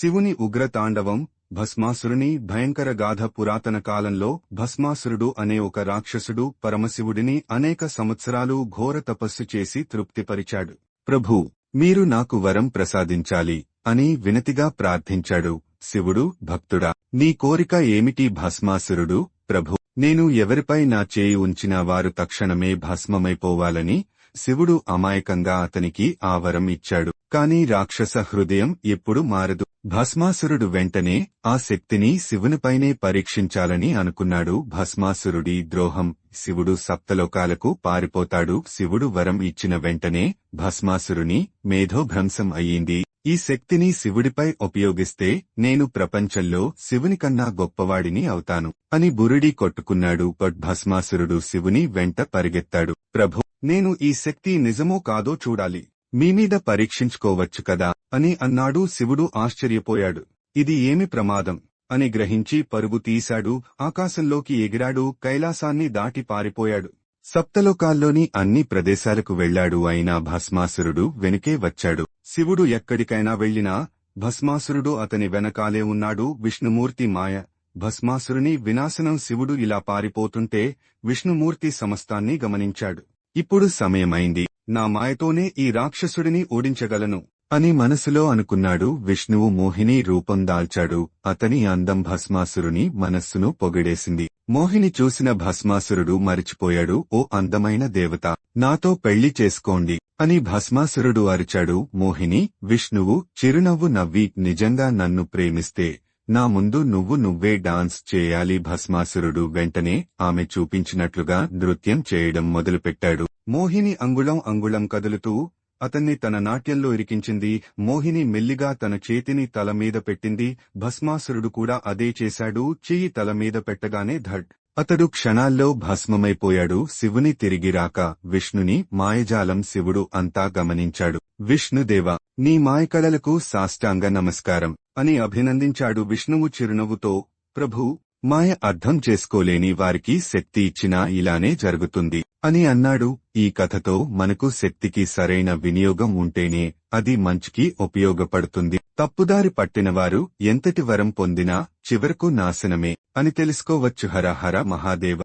శివుని ఉగ్రతాండవం భస్మాసురుని భయంకర గాథ పురాతన కాలంలో భస్మాసురుడు అనే ఒక రాక్షసుడు పరమశివుడిని అనేక సంవత్సరాలు ఘోర తపస్సు చేసి తృప్తిపరిచాడు. ప్రభూ మీరు నాకు వరం ప్రసాదించాలి అని వినతిగా ప్రార్థించాడు శివుడు భక్తుడా. నీ కోరిక ఏమిటి భస్మాసురుడు? ప్రభు నేను ఎవరిపై నా చేయి ఉంచినా వారు తక్షణమే భస్మమైపోవాలని శివుడు అమాయకంగా అతనికి ఆ వరం ఇచ్చాడు. కాని రాక్షస హృదయం ఎప్పుడు మారదు. భస్మాసురుడు వెంటనే ఆ శక్తిని శివునిపైనే పరీక్షించాలని అనుకున్నాడు. భస్మాసురుడి ద్రోహం శివుడు సప్తలోకాలకు పారిపోతాడు. శివుడు వరం ఇచ్చిన వెంటనే భస్మాసురుని మేధోభ్రంశం అయ్యింది. ఈ శక్తిని శివుడిపై ఉపయోగిస్తే నేను ప్రపంచంలో శివుని కన్నా గొప్పవాడిని అవుతాను అని బురుడి కొట్టుకున్నాడు. భస్మాసురుడు శివుని వెంట పరిగెత్తాడు. ప్రభు నేను ఈ శక్తి నిజమో కాదో చూడాలి. మీమీద పరీక్షించుకోవచ్చు కదా? అని అన్నాడు శివుడు ఆశ్చర్యపోయాడు. ఇది ఏమి ప్రమాదం? అని గ్రహించి పరుగు తీశాడు. ఆకాశంలోకి ఎగిరాడు. కైలాసాన్ని దాటి పారిపోయాడు. సప్తలోకాల్లోని అన్ని ప్రదేశాలకు వెళ్ళాడు అయినా భస్మాసురుడు వెనుకే వచ్చాడు. శివుడు ఎక్కడికైనా వెళ్ళినా భస్మాసురుడు అతని వెనకాలే ఉన్నాడు. విష్ణుమూర్తి మాయ. భస్మాసురుని వినాశనం శివుడు ఇలా పారిపోతుంటే విష్ణుమూర్తి సమస్తాన్ని గమనించాడు. ఇప్పుడు సమయమైంది. నా మాయతోనే ఈ రాక్షసుడిని ఓడించగలను. అని మనసులో అనుకున్నాడు విష్ణువు మోహిని రూపం దాల్చాడు. అతని అందం భస్మాసురుని మనస్సును పొగిడేసింది. మోహిని చూసిన భస్మాసురుడు మరిచిపోయాడు. ఓ అందమైన దేవత నాతో పెళ్ళి చేసుకోండి అని భస్మాసురుడు అరిచాడు. మోహిని విష్ణువు చిరునవ్వు నవ్వి నిజంగా నన్ను ప్రేమిస్తే నా ముందు నువ్వు నువ్వే డాన్స్ చేయాలి భస్మాసురుడు వెంటనే ఆమె చూపించినట్లుగా నృత్యం చేయడం మొదలుపెట్టాడు. మోహిని అంగుళం అంగుళం కదులుతూ అతన్ని తన నాట్యంలో ఇరికించింది. మోహిని మెల్లిగా తన చేతిని తలమీద పెట్టింది. భస్మాసురుడు కూడా అదే చేశాడు. చెయ్యి తలమీద పెట్టగానే ధడ్. అతడు క్షణాల్లో భస్మమైపోయాడు. శివుని తిరిగి రాక విష్ణుని మాయజాలం శివుడు అంతా గమనించాడు. విష్ణుదేవ నీ మాయకళలకు సాష్టాంగ నమస్కారం అని అభినందించాడు విష్ణువు చిరునవ్వుతో ప్రభూ మాయ అర్థం చేసుకోలేని వారికి శక్తి ఇచ్చినా ఇలానే జరుగుతుంది అని అన్నాడు. ఈ కథతో మనకు శక్తికి సరైన వినియోగం ఉంటేనే అది మంచికి ఉపయోగపడుతుంది. తప్పుదారి పట్టినవారు ఎంతటి వరం పొందినా చివరకు నాశనమే అని తెలుసుకోవచ్చు. హర హర మహాదేవ